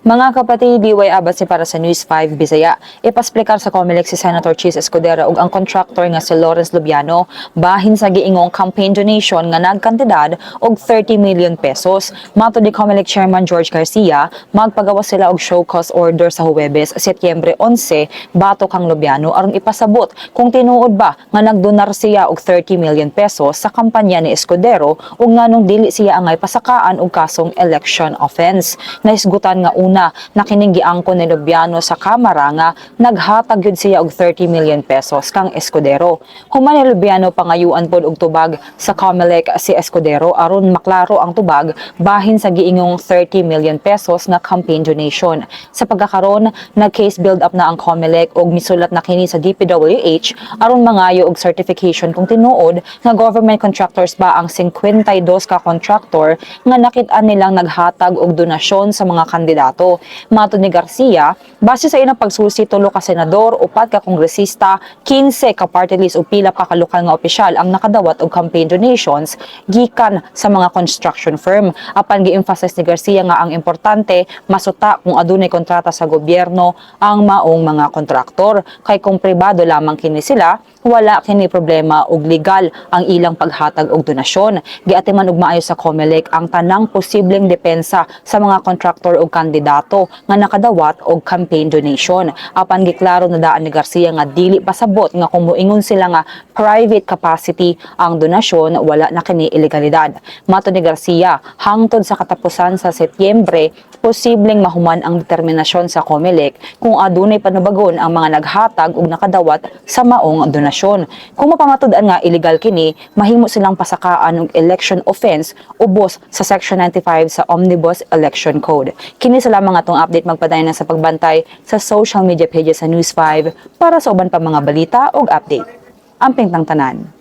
Mga kapatid, diway abas si para sa News 5 Bisaya. Ipasplikar sa Comelec si Senator Cheese Escudero ug ang contractor nga si Lawrence Lubiano bahin sa giingong campaign donation nga nagkantidad og 30 million pesos. Mato ni Comelec Chairman George Garcia, magpagawa sila og show cause order sa Huwebes, Setyembre 11, bato kang Lubiano aron ipasabot kung tinuod ba nga nagdonar siya og 30 million pesos sa kampanya ni Escudero ug nganong dili siya angay pasakaan og kasong election offense. Naisgutan nga una na kining giangko ni Lubiano sa Kamara nga naghatag yun siya og 30 million pesos kang Escudero. Human ni Lubiano pangayuan pod og tubag sa Comelec si Escudero aron maklaro ang tubag bahin sa giingong 30 million pesos nga campaign donation. Sa pagkakaron, nag-case build up na ang Comelec og misulat na kini sa DPWH aron mangayo og certification kung tinuod nga government contractors ba ang 52 ka contractor nga nakit-an nilang naghatag og donasyon sa mga kandidato. Mato ni Garcia, base sa ilang pagsulsi tulo ka senador, upat ka kongresista, 15 ka party list o pila pa ka lokal nga opisyal ang nakadawat og campaign donations gikan sa mga construction firm. Apan gi-emphasize ni Garcia nga ang importante masuta kung adunay kontrata sa gobyerno ang maong mga kontraktor kay kung pribado lamang kini sila wala kini problema og legal ang ilang paghatag og donasyon. Giatiman og maayo sa COMELEC ang tanang posibleng depensa sa mga kontraktor o kandidato nga nakadawat og campaign donation. Apan giklaro na daan ni Garcia nga dili pasabot nga kung moingon sila nga private capacity ang donasyon wala na kini ilegalidad. Mato ni Garcia, hangtod sa katapusan sa Setyembre, posibleng mahuman ang determinasyon sa COMELEC kung adunay panubagon ang mga naghatag og nakadawat sa maong donasyon. Kung mapamatud-an nga illegal kini, mahimo silang pasakaan og election offense ubos sa Section 95 sa Omnibus Election Code. Kini sa lamang atong update magpadayon na sa pagbantay sa social media pages sa News 5 para sa uban pa mga balita ug update. Amping tang tanan.